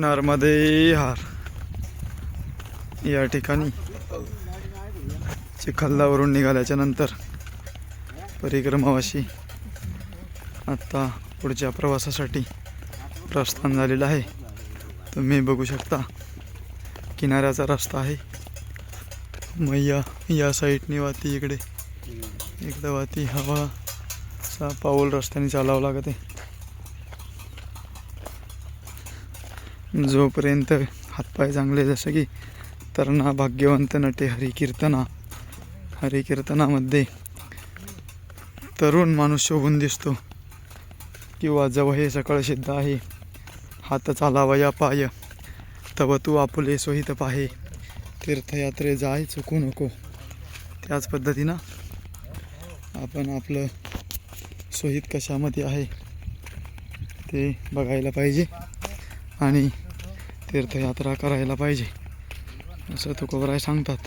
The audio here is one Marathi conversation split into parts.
नर्मदे हार. या ठिकाणी चिखलदावरून निघाल्याच्या नंतर परिक्रमावाशी आत्ता पुढच्या प्रवासासाठी प्रस्थान झालेलं आहे. तुम्ही बघू शकता किनाऱ्याचा रस्ता आहे. मैया या साईडनी वाती इकडे. इकडं वाती हवा सा पाऊल रस्त्याने चालावं लागत. आहे जोपर्यंत हातपाय चांगले जसं की तरणा भाग्यवंत नटे हरिकीर्तना हरिकीर्तनामध्ये तरुण माणूस शोभून दिसतो. किंवा जव हे सकळ सिद्ध आहे. हात चालावया पाय. तव तू आपुले सोहित पाहे. तीर्थयात्रे जाय चुकू नको. त्याच पद्धतीनं आपण आपलं सोहित कशामध्ये आहे ते बघायला पाहिजे. आणि तीर्थयात्रा करायला पाहिजे. असं तुकोबराय सांगतात.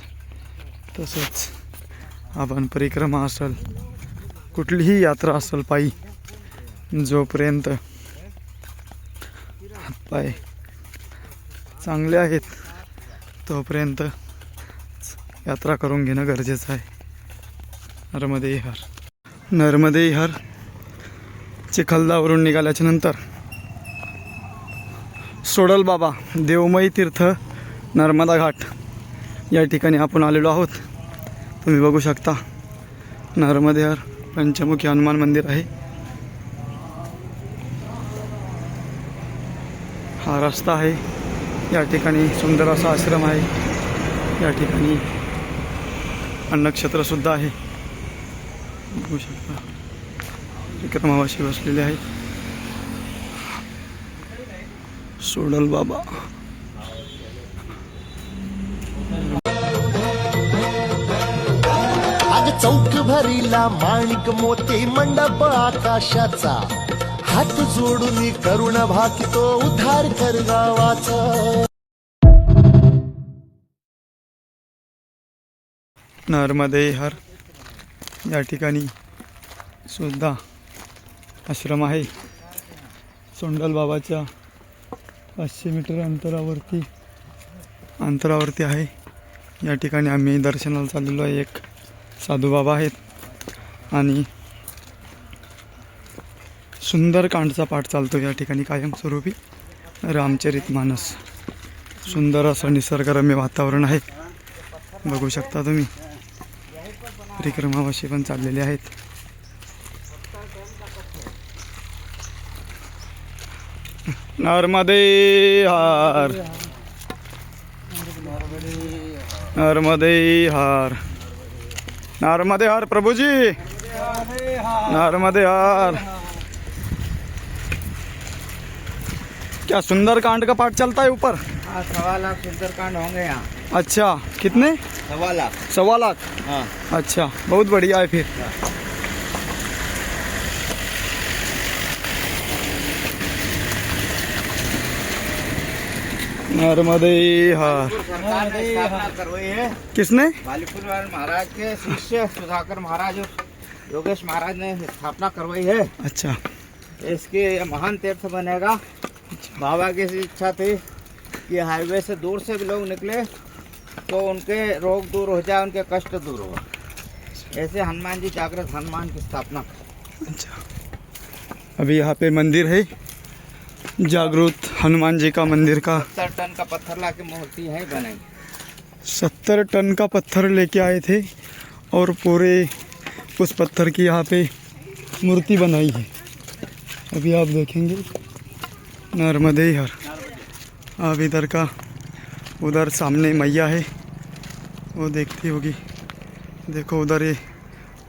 तसंच आपण परिक्रमा असेल कुठलीही यात्रा असेल पायी जोपर्यंत हातपाय चांगले आहेत तोपर्यंत यात्रा करून घेणं गरजेचं आहे. नर्मदे हर. नर्मदे हर चिखलदावरून निघाल्याच्या नंतर सोडल बाबा देवमयी तीर्थ नर्मदा घाट. या ठिकाणी आपण आलेलो आहोत. तुम्ही बघू शकता नर्मदेहर पंचमुखी हनुमान मंदिर आहे. हा रस्ता आहे. या ठिकाणी सुंदर असा आश्रम आहे. या ठिकाणी अन्नक्षेत्रसुद्धा आहे. बघू शकता. विक्रमावाशी बसलेले आहेत. सोडल बाबा. अग चौक भरीला माणिक मोती मंडप आकाशाचा. हात जोडून करुण भाकितो उद्धार कर गावाचा. नर्मदे हर. या ठिकाणी सुद्धा आश्रम आहे. सोंडल बाबाच्या पाचशे मीटर अंतरावरती अंतरावरती आहे. या ठिकाणी आम्ही दर्शनाला चाललेलो आहे. एक साधू बाबा आहेत आणि सुंदर कांडचा पाठ चालतो या ठिकाणी कायमस्वरूपी. रामचरित मानस. सुंदर असं निसर्गरम्य वातावरण आहे. बघू शकता तुम्ही. परिक्रमावाशी पण चाललेले आहेत. नर्मदे हार नर्मदे हार नर्मदे हार प्रभुजी। नर्मदे हार क्या सुंदर कांड का पाठ चलता है ऊपर? हाँ सवा लाख सुंदरकांड होंगे यहाँ। अच्छा कितने? सवा लाख। सवा लाख? हाँ। अच्छा बहुत बढ़िया है फिर। नर्मदे है किसने? बालीपुर महाराज के शिष्य सुधाकर महाराज योगेश महाराज ने स्थापना करवाई है। अच्छा। इसके महान तीर्थ बनेगा। बाबा की इच्छा थी कि हाईवे से दूर से भी लोग निकले तो उनके रोग दूर हो जाए उनके कष्ट दूर हो। ऐसे हनुमान जी जागृत हनुमान की स्थापना। अच्छा। अभी यहाँ पे मंदिर है। जागृत हनुमान जी का मंदिर का सत्तर टन का पत्थर ला के मूर्ति है बनाई। सत्तर टन का पत्थर लेके आए थे और पूरे उस पत्थर की यहाँ पे मूर्ति बनाई है। अभी आप देखेंगे। नर्मदे हर। अब इधर का उधर सामने मैया है। वो देखती होगी। देखो उधर ये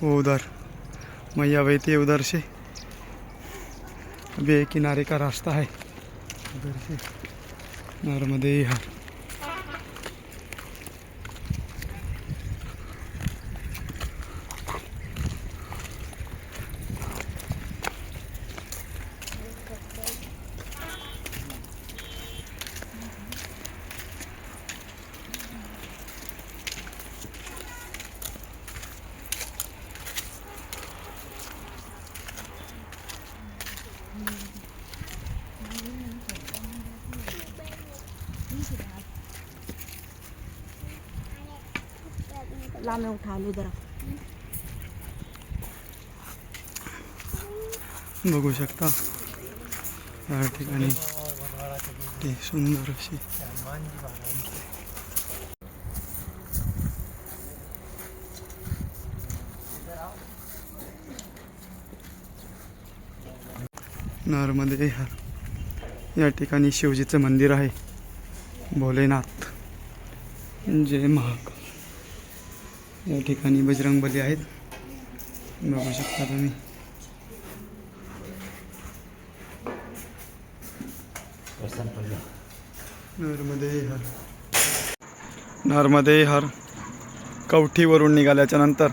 वो उधर। मैया बहती है उधर से। अभी किनारे का रास्ता है उधर से नर्मदे हर लांब उठा आलो जरा. बघू शकता. या ठिकाणी ती सुंदर अशी. नरमध्ये या ठिकाणी शिवजीचं मंदिर आहे. भोलेनाथ. जय महाकाल. या ठिकाणी बजरंगबली आहेत. बघू शकता तुम्ही. नर्मदे हर. नर्मदे हर. कवठीवरून निघाल्याच्या नंतर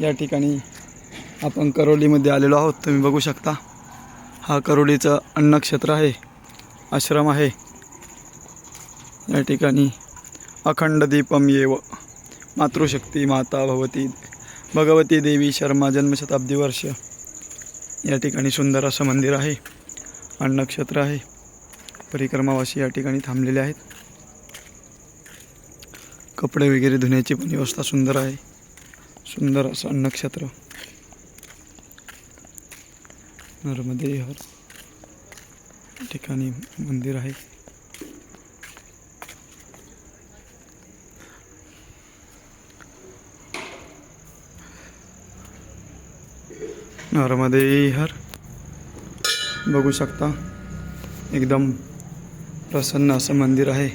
या ठिकाणी आपण करोलीमध्ये आलेलो आहोत. तुम्ही बघू शकता. हा करोलीचं अन्नक्षेत्र आहे. आश्रम आहे. या ठिकाणी अखंड दीपम येव. मातृशक्ती माता भगवती भगवती देवी शर्मा जन्मशताब्दी वर्ष. या ठिकाणी सुंदर असं मंदिर आहे. अन्नक्षेत्र आहे. परिक्रमावासी या ठिकाणी थांबलेले आहेत. कपडे वगैरे धुण्याची पण व्यवस्था सुंदर आहे. सुंदर असं अन्नक्षेत्र नर्मदे हर. ठिकाणी मंदिर आहे. नर्मदे हर। बघू शकता एकदम प्रसन्न असं मंदिर आहे.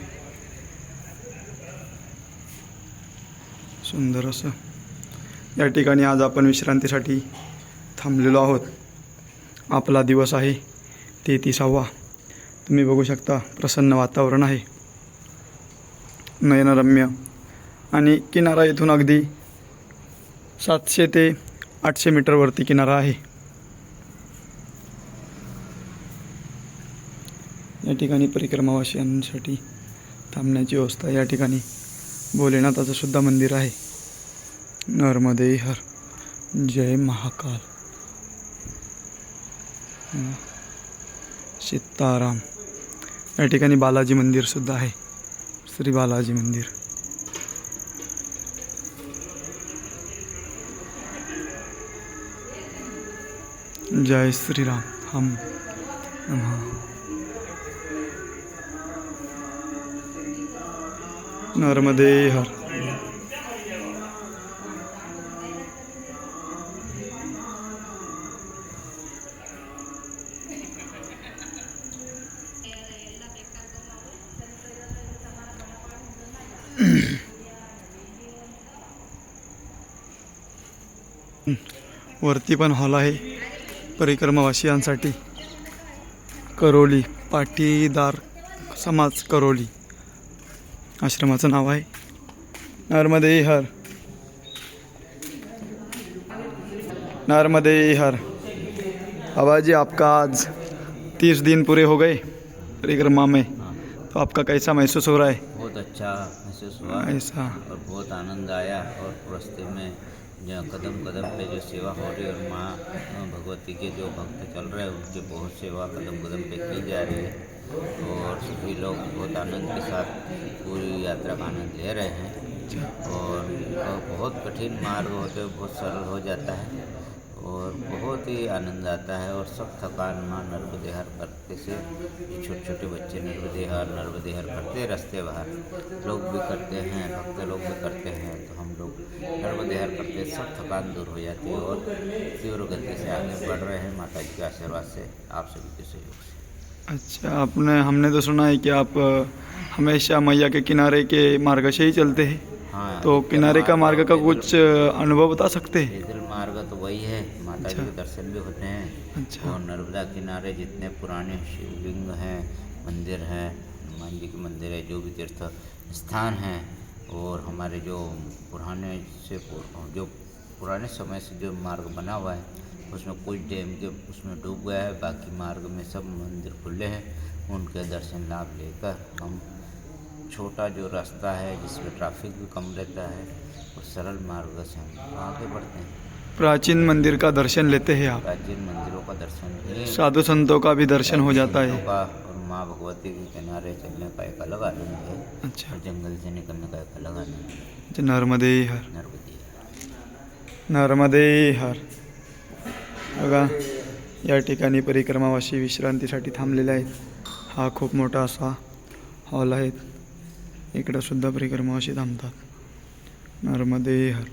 सुंदर असं. या ठिकाणी आज आपण विश्रांतीसाठी थांबलेलो आहोत. आपला दिवस आहे तेहतीसावा. तुम्ही बघू शकता प्रसन्न वातावरण आहे. नयनरम्य. आणि किनारा इथून अगदी सातशे ते आठशे मीटरवरती किनारा आहे. या ठिकाणी परिक्रमावासियांसाठी थांबण्याची व्यवस्था या ठिकाणी भोलेनाथाचं सुद्धा मंदिर आहे. नर्मदे हर. जय महाकाल. सीताराम. या ठिकाणी बालाजी मंदिरसुद्धा आहे. श्री बालाजी मंदिर. जय श्रीराम। हम नमः नर्मदे हर। वरती पण हॉल आहे. परिक्रमावासियांसाठी करोली पाटीदार समाज करोली आश्रमाचं नाव आहे. नर्मदे हर. नर्मदे हर. बाबा जी आपका आज तीस दिन पूरे हो गए परिक्रमा में तो आपका कैसा महसूस हो रहा है? बहुत अच्छा महसूस हुआ ऐसा. और बहुत आनंद आया और रास्ते में जो कदम कदम पे जो सेवा हो रही है और माँ भगवती के जो भक्त चल रहे हैं, उनकी बहुत सेवा कदम कदम पे की जा रही है। और सभी लोग बहुत आनंद के साथ पूरी यात्रा का आनंद ले रहे हैं। और बहुत कठिन मार्ग होते हुए बहुत सरल हो जाता है और बहुत ही आनंद आता है और सब थकान माँ नर्मदेहर करते से छोटे छोटे बच्चे नर्मदेहर नर्मदेहर करते रास्ते बाहर। लोग भी करते हैं, भक्त लोग भी करते हैं तो हम लोग नर्मदेहर करते सब थकान दूर हो जाती है और तीव्र गति से आगे बढ़ रहे हैं माता जी के आशीर्वाद से आप सभी के सहयोग से। अच्छा आपने हमने तो सुना है कि आप हमेशा मैया के किनारे के मार्ग से ही चलते हैं। हाँ तो किनारे का मार्ग का कुछ अनुभव बता सकते हैं? पैदल मार्ग तो वही है माता जी के दर्शन भी होते हैं। अच्छा। और नर्मदा किनारे जितने पुराने शिवलिंग हैं मंदिर हैं हनुमान जी के मंदिर है जो भी तीर्थ स्थान हैं और हमारे जो पुराने से जो पुराने समय से जो मार्ग बना हुआ है उसमें कुछ डैम के उसमें डूब गया है बाकी मार्ग में सब मंदिर खुले हैं उनके दर्शन लाभ लेकर हम छोटा जो रास्ता है जिसमें ट्रैफ़िक भी कम रहता है और सरल मार्ग से हम आगे बढ़ते हैं। प्राचीन मंदिर का दर्शन लेते हैं आप। प्राचीन मंदिरों का दर्शन साधु संतों का भी दर्शन हो जाता है। माँ भगवती के किनारे चलने का एक अलग आनंद है अच्छा। और जंगल से निकलने का एक अलग आनंद है। नर्मदे हर। नर्मदे नर्मदे हर। बघा या ठिकाणी परिक्रमावासी विश्रांतीसाठी थांबलेले आहेत. हा खूप मोठा असा हॉल आहे इकडं सुद्धा परिक्रमावासी थांबतात. नर्मदे हर.